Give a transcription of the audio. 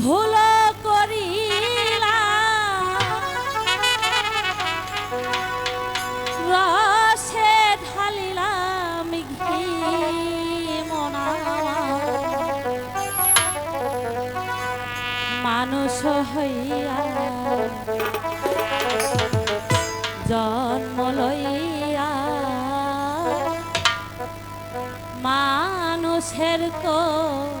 ভুল করিলা রসে ঢালিলাম ঘি মনা। মানুষ হইয়া জন্ম লইয়া মানুষের কোন